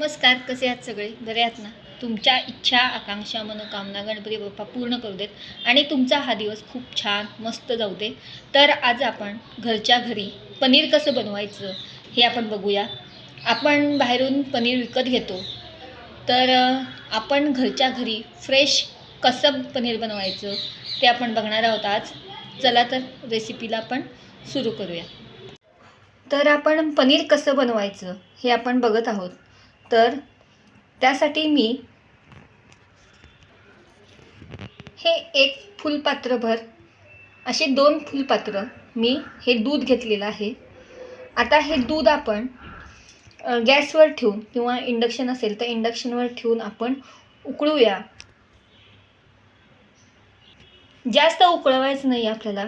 नमस्कार कसे आहात सगळे? बरे आहात ना? तुमच्या इच्छा आकांक्षा मनोकामना गणपती बाप्पा पूर्ण करू देत आणि तुमचा हा दिवस खूप छान मस्त जाऊ दे. तर आज आपण घरच्या घरी पनीर कसं बनवायचं हे आपण बघूया. आपण बाहेरून पनीर विकत घेतो. तर आपण घरच्या घरी फ्रेश कसं पनीर बनवायचं ते आपण बघणार आहोत आज. चला तर रेसिपीला आपण सुरू करूया. तर आपण पनीर कसं बनवायचं हे आपण बघत आहोत. तर त्यासाठी मी हे एक फुलपात्रभर असे दोन फुलपात्र मी हे दूध घेतलेलं आहे. आता हे दूध आपण गॅसवर ठेवून किंवा इंडक्शन असेल तर इंडक्शनवर ठेवून आपण उकळूया. जास्त उकळवायचं नाही आपल्याला.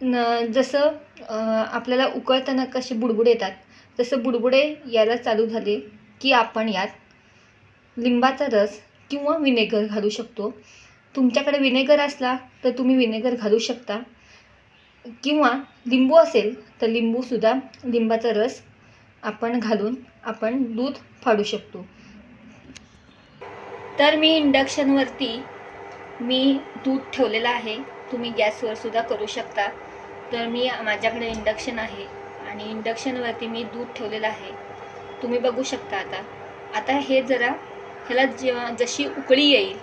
न जसं आपल्याला उकळताना कसे बुडबुड येतात तसं बुडबुडे यायला चालू झाले की आपण यात लिंबाचा रस किंवा विनेगर घालू शकतो. तुमच्याकडे विनेगर असला तर तुम्ही विनेगर घालू शकता. किंवा लिंबू असेल तर लिंबूसुद्धा लिंबाचा रस आपण घालून आपण दूध फाडू शकतो. तर मी इंडक्शनवरती मी दूध ठेवलेलं आहे. तुम्ही गॅसवरसुद्धा करू शकता. तर मी माझ्याकडे इंडक्शन आहे. आणि इंडक्शनवरती मी दूध ठेवलेलं आहे. तुम्ही बघू शकता आता. आता हे जरा ह्याला जेव्हा जशी उकळी येईल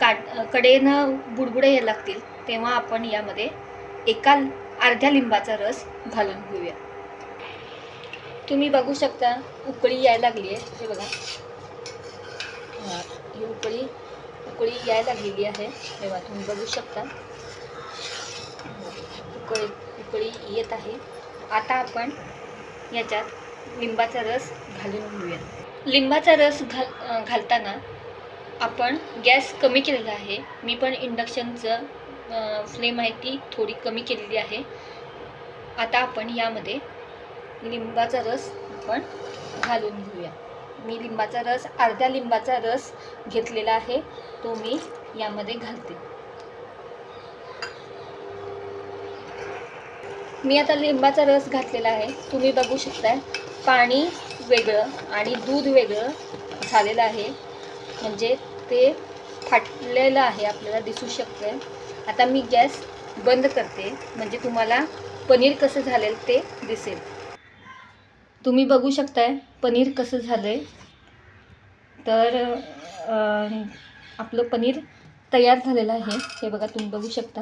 काट कडेनं बुडबुडे यायला लागतील तेव्हा आपण यामध्ये एका अर्ध्या लिंबाचा रस घालून घेऊया. तुम्ही बघू शकता उकळी यायला लागली आहे. हे बघा. ही उकळी उकळी यायला लागलेली आहे. तेव्हा तुम्ही बघू शकता. उकळी उकळी येत आहे. आता आपण याच्यात लिंबाचा रस घालून घेऊया लिंबाचा रस घाल घालताना आपण गॅस कमी केलेला आहे. मी पण इंडक्शनचं फ्लेम आहे ती थोडी कमी केलेली आहे. आता आपण यामध्ये लिंबाचा रस आपण घालून घेऊया. मी लिंबाचा रस अर्ध्या लिंबाचा रस घेतलेला आहे. तो मी यामध्ये घालते. मी आता लिंबाचा रस घातलेला आहे. तुम्ही बघू शकताय. पाणी वेगळं आणि दूध वेगळं झालेलं आहे. म्हणजे ते फाटलेलं आहे आपल्याला दिसू शकतं आता मी गॅस बंद करते. म्हणजे तुम्हाला पनीर कसं झालेलं ते दिसेल. तुम्ही बघू शकताय पनीर कसं झालं आहे तर आपलं पनीर तयार झालेलं आहे. हे बघा तुम्ही बघू शकता.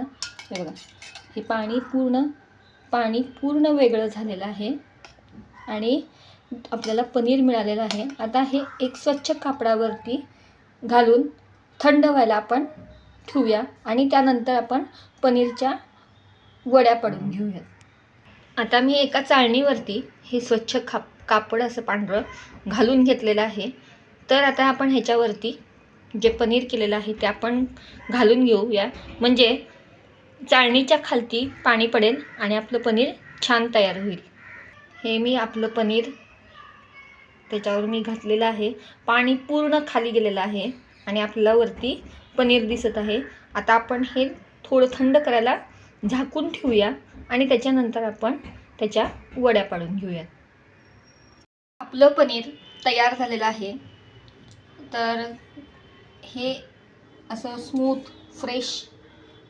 हे बघा हे पाणी पूर्ण पाणी पूर्ण वेगळं झालेलं आहे. आणि आपल्याला पनीर मिळालेलं आहे. आता हे एक स्वच्छ कापडावरती घालून थंड व्हायला आपण ठेवूया. आणि त्यानंतर आपण पनीरच्या वड्या पडून घेऊयात. आता मी एका चाळणीवरती हे स्वच्छ खाप कापड असं पांढरं घालून घेतलेलं आहे. तर आता आपण ह्याच्यावरती जे पनीर केलेलं आहे ते आपण घालून घेऊया. म्हणजे चाळणीच्या खालती पाणी पडेल आणि आपलं पनीर छान तयार होईल. हे मी आपलं पनीर त्याच्यावर मी घातलेलं आहे. पाणी पूर्ण खाली गेलेलं आहे आणि आपल्याला वरती पनीर दिसत आहे. आता आपण हे थोडं थंड करायला झाकून ठेवूया आणि त्याच्यानंतर आपण त्याच्या वड्या पाडून घेऊया. आपलं पनीर तयार झालेलं आहे. तर हे असं स्मूथ फ्रेश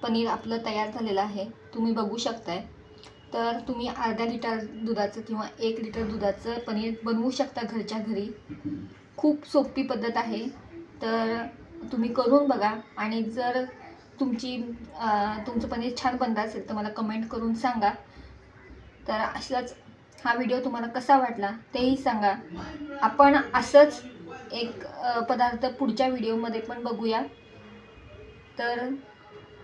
पनीर आपलं तयार झालेलं आहे. तुम्ही बघू शकताय. तर तुम्ही अर्धा लिटर दुधाचं किंवा एक लिटर दुधाचं पनीर बनवू शकता घरच्या घरी. खूप सोपी पद्धत आहे. तर तुम्ही करून बघा. आणि जर तुमची तुमचं पनीर छान बनलं असेल तर मला कमेंट करून सांगा. तर असलाच हा व्हिडिओ तुम्हाला कसा वाटला तेही सांगा. आपण असंच एक पदार्थ पुढच्या व्हिडिओमध्ये पण बघूया. तर